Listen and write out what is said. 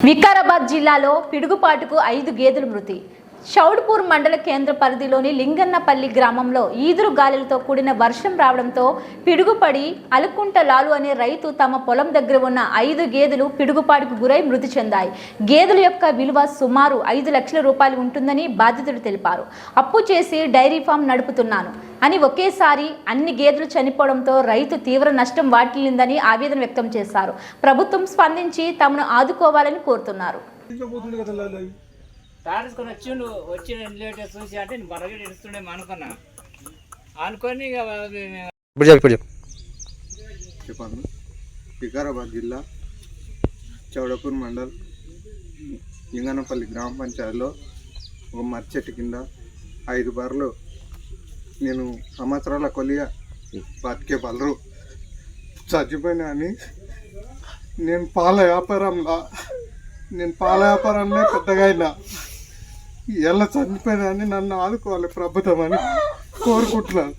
వికారాబాద్ జిల్లాలో పిడుగుపాటుకు ఐదు గేదెలు మృతి. షౌడ్పూర్ మండల కేంద్ర పరిధిలోని లింగన్నపల్లి గ్రామంలో ఈదురు గాలులతో కూడిన వర్షం రావడంతో పిడుగుపడి అలుకుంట లాలు అనే రైతు తమ పొలం దగ్గర ఉన్న ఐదు గేదెలు పిడుగుపాటుకు గురై మృతి చెందాయి. గేదెల యొక్క విలువ సుమారు ఐదు లక్షల రూపాయలు ఉంటుందని బాధితుడు తెలిపారు. అప్పు చేసి డైరీ ఫామ్ నడుపుతున్నాను అని ఒకేసారి అన్ని గేదెలు చనిపోవడంతో రైతు తీవ్ర నష్టం వాటిల్లిందని ఆవేదన వ్యక్తం చేశారు. ప్రభుత్వం స్పందించి తమను ఆదుకోవాలని కోరుతున్నారు. తాడుకొని వచ్చిండు వచ్చి లేట్ చూసి అంటే నేను బరగడి ఇస్తుండే అనుకున్నా. అనుకొని ఇక ఇప్పుడు చెప్పు చెప్పు. చెప్పాను వికారాబాద్ జిల్లా చౌడపూర్ మండల్ లింగనపల్లి గ్రామ పంచాయతీలో ఒక మర్రి చెట్టు కింద ఐదు బర్రెలు నేను సంవత్సరాల కొలిగా బతికే బలరు. చచ్చిపోయినా అని నేను పాల వ్యాపారంలో నేను పాల వ్యాపారంలో పెద్దగా అయినా. ఎలా చనిపోయినా అని నన్ను ఆదుకోవాలి ప్రభుత్వం అని కోరుకుంటున్నాను.